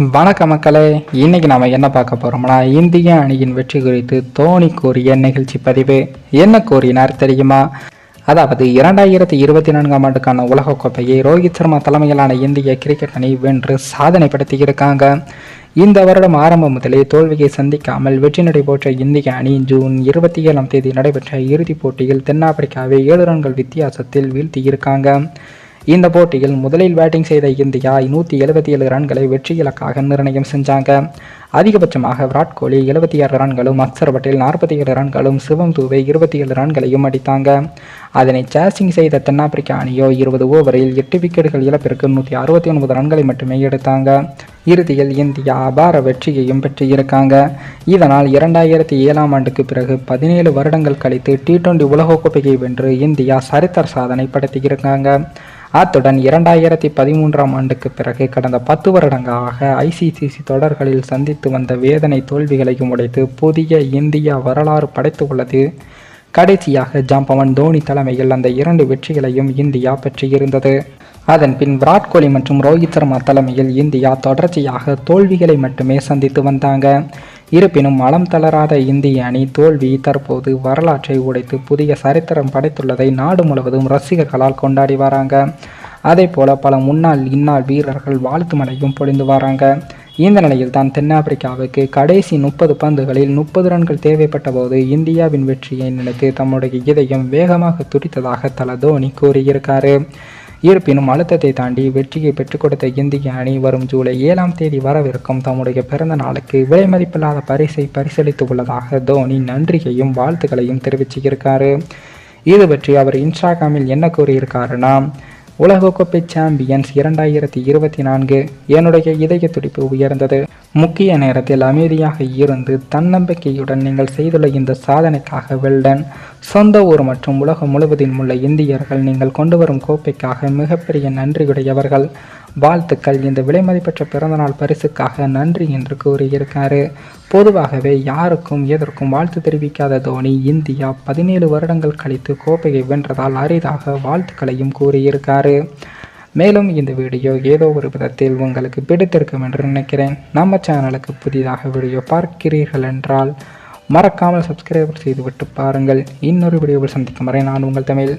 வணக்க மக்களே. இன்னைக்கு நாம என்ன பார்க்க போறோம்னா இந்திய அணியின் வெற்றி குறித்து தோனி கூறிய நிகழ்ச்சி பதிவு. என்ன கூறினார் தெரியுமா? அதாவது இரண்டாயிரத்தி இருபத்தி நான்காம் ஆண்டுக்கான உலகக்கோப்பையை ரோஹித் சர்மா தலைமையிலான இந்திய கிரிக்கெட் அணி வென்று சாதனை படுத்தியிருக்காங்க இந்த வருடம் ஆரம்பம் முதலே தோல்வியை சந்திக்காமல் வெற்றி நடைபெற்ற இந்திய அணி ஜூன் இருபத்தி ஏழாம் தேதி நடைபெற்ற இறுதிப் போட்டியில் தென்னாப்பிரிக்காவை ஏழு ரன்கள் வித்தியாசத்தில் வீழ்த்தியிருக்காங்க. இந்த போட்டியில் முதலில் பேட்டிங் செய்த இந்தியா நூற்றி எழுபத்தி ஏழு ரன்களை வெற்றி இலக்காக நிர்ணயம் செஞ்சாங்க. அதிகபட்சமாக விராட் கோலி எழுபத்தி ஆறு ரன்களும் அக்சர் பட்டேல் நாற்பத்தி ஏழு ரன்களும் சிவம் தூவை இருபத்தி ஏழு ரன்களையும் அடித்தாங்க. அதனை சேசிங் செய்த தென்னாப்பிரிக்க அணியோ இருபது ஓவரில் எட்டு விக்கெட்டுகள் இழப்பிற்கு நூற்றி அறுபத்தி ஒன்பது ரன்களை மட்டுமே எடுத்தாங்க. இறுதியில் இந்தியா அபார வெற்றியையும் பெற்றிருக்காங்க. இதனால் இரண்டாயிரத்தி ஏழாம் ஆண்டுக்கு பிறகு பதினேழு வருடங்கள் கழித்து டி டுவெண்டி உலகக்கோப்பையை வென்று இந்தியா சரித்திர சாதனை படுத்தியிருக்காங்க அத்துடன் இரண்டாயிரத்தி பதிமூன்றாம் ஆண்டுக்கு பிறகு கடந்த பத்து வருடங்களாக ஐசிசிசி தொடர்களில் சந்தித்து வந்த வேதனை தோல்விகளையும் உடைத்து புதிய இந்தியா வரலாறு படைத்துள்ளது கடைசியாக ஜாம்பவன் தோனி தலைமையில் அந்த இரண்டு வெற்றிகளையும் இந்தியா பெற்றிருந்தது. அதன் பின் விராட் கோலி மற்றும் ரோஹித் சர்மா தலைமையில் இந்தியா தொடர்ச்சியாக தோல்விகளை மட்டுமே சந்தித்து வந்தாங்க. இருப்பினும் மலம் தளராத இந்திய அணி தோல்வி தற்போது வரலாற்றை உடைத்து புதிய சரித்திரம் படைத்துள்ளதை நாடு முழுவதும் ரசிகர்களால் கொண்டாடி வராங்க. அதே போல பல முன்னாள் இந்நாள் வீரர்கள் வாழ்த்து மலையும் பொழிந்து வராங்க. இந்த நிலையில் தான் தென்னாப்பிரிக்காவுக்கு கடைசி முப்பது பந்துகளில் முப்பது ரன்கள் தேவைப்பட்ட போது இந்தியாவின் வெற்றியை நினைத்து தம்முடைய இதயம் வேகமாக துடித்ததாக தல தோனி கூறியிருக்காரு. இருப்பினும் அழுத்தத்தை தாண்டி வெற்றியை பெற்றுக் கொடுத்த இந்திய அணி வரும் ஜூலை ஏழாம் தேதி வரவிருக்கும் தம்முடைய பிறந்த நாளுக்கு விலை மதிப்பில்லாத பரிசை பரிசளித்து உள்ளதாக தோனி நன்றியையும் வாழ்த்துக்களையும் தெரிவிச்சிருக்காரு. இது பற்றி அவர் இன்ஸ்டாகிராமில் என்ன கூறியிருக்காருன்னா உலகக்கோப்பை சாம்பியன்ஸ் இரண்டாயிரத்தி இருபத்தி நான்கு என்னுடைய இதய துடிப்பு உயர்ந்தது. முக்கிய நேரத்தில் அமைதியாக இருந்து தன்னம்பிக்கையுடன் நீங்கள் செய்துள்ள இந்த சாதனைக்காக வெல்டன். சொந்த ஊர் மற்றும் உலகம் முழுவதிலும் உள்ள இந்தியர்கள் நீங்கள் கொண்டு வரும் கோப்பைக்காக மிகப்பெரிய நன்றியுடையவர்கள். வாழ்த்துக்கள். இந்த விலைமதிப்பற்ற பிறந்தநாள் பரிசுக்காக நன்றி என்று கூறியிருக்காரு. பொதுவாகவே யாருக்கும் எதற்கும் வாழ்த்து தெரிவிக்காத தோனி இந்தியா பதினேழு வருடங்கள் கழித்து கோப்பையை வென்றதால் அரிதாக வாழ்த்துக்களையும் கூறியிருக்காரு. மேலும் இந்த வீடியோ ஏதோ ஒரு விதத்தில் உங்களுக்கு பிடித்திருக்கும் என்று நினைக்கிறேன். நம்ம சேனலுக்கு புதிதாக வீடியோ பார்க்கிறீர்கள் என்றால் மறக்காமல் சப்ஸ்கிரைப் செய்துவிட்டு பாருங்கள். இன்னொரு வீடியோவில் சந்திக்கும் வரை நான் உங்கள் தமிழ்.